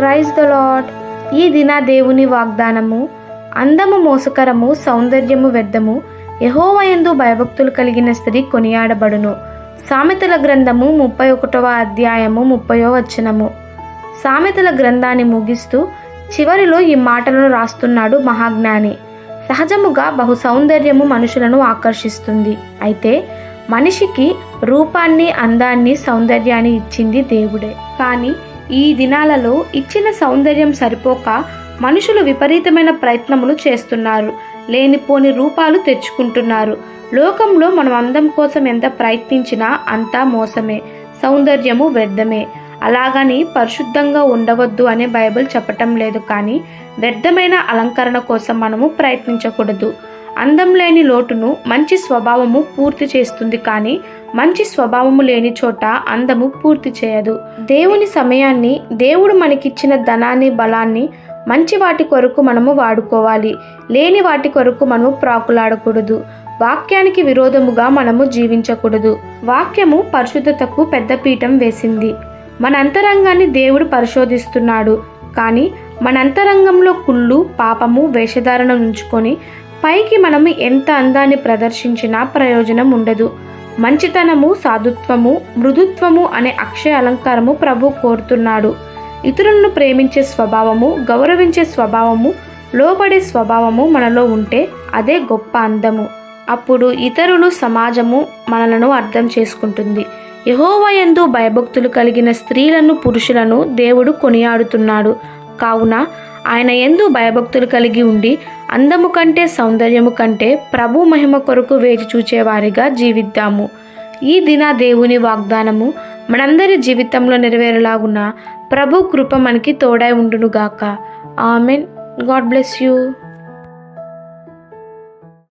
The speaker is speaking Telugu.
ప్రైజ్ ద లాడ్ ఈ దిన దేవుని వాగ్దానము అందము మోసకరము సౌందర్యము వ్యర్థము యహోవయందు భయభక్తులు కలిగిన స్త్రీ కొనియాడబడును. సామెతల గ్రంథము ముప్పై ఒకటవ అధ్యాయము ముప్పయో వచనము. సామెతల గ్రంథాన్ని ముగిస్తూ చివరిలో ఈ మాటలను రాస్తున్నాడు మహాజ్ఞాని. సహజముగా బహు సౌందర్యము మనుషులను ఆకర్షిస్తుంది. అయితే మనిషికి రూపాన్ని అందాన్ని సౌందర్యాన్ని ఇచ్చింది దేవుడే. కానీ ఈ దినాలలో ఇచ్చిన సౌందర్యం సరిపోక మనుషులు విపరీతమైన ప్రయత్నములు చేస్తున్నారు. లేనిపోని రూపాలు తెచ్చుకుంటున్నారు. లోకంలో మనం అందం కోసం ఎంత ప్రయత్నించినా అంతా మోసమే. సౌందర్యము వ్యర్థమే. అలాగని పరిశుద్ధంగా ఉండవద్దు అనే బైబిల్ చెప్పటం లేదు కానీ వ్యర్థమైన అలంకరణ కోసం మనము ప్రయత్నించకూడదు. అందం లేని లోటును మంచి స్వభావము పూర్తి చేస్తుంది కానీ మంచి స్వభావము లేని చోట అందము పూర్తి చేయదు. దేవుని సమయాన్ని దేవుడు మనకిచ్చిన ధనాన్ని బలాన్ని మంచి వాటి కొరకు మనము వాడుకోవాలి. లేని వాటి కొరకు మనము ప్రాకులాడకూడదు. వాక్యానికి విరోధముగా మనము జీవించకూడదు. వాక్యము పరిశుద్ధతకు పెద్ద పీఠం వేసింది. మన అంతరంగాన్ని దేవుడు పరిశోధిస్తున్నాడు. కానీ మన అంతరంగంలో కుళ్ళు పాపము వేషధారణ ఉంచుకొని పైకి మనం ఎంత అందాన్ని ప్రదర్శించినా ప్రయోజనం ఉండదు. మంచితనము సాధుత్వము మృదుత్వము అనే అక్షయ అలంకారము ప్రభు కోరుతున్నాడు. ఇతరులను ప్రేమించే స్వభావము గౌరవించే స్వభావము లోబడే స్వభావము మనలో ఉంటే అదే గొప్ప అందము. అప్పుడు ఇతరులు సమాజము మనలను అర్థం చేసుకుంటుంది. యహోవయందు భయభక్తులు కలిగిన స్త్రీలను పురుషులను దేవుడు కొనియాడుతున్నాడు. కావున ఆయన ఎందు భయభక్తులు కలిగి ఉండి అందము కంటే సౌందర్యము కంటే ప్రభు మహిమ కొరకు వేచి చూచేవారిగా జీవిద్దాము. ఈ దిన దేవుని వాగ్దానము మనందరి జీవితంలో నెరవేరేలాగున ప్రభు కృప మనకి తోడై ఉండునుగాక. ఆమెన్. God bless you.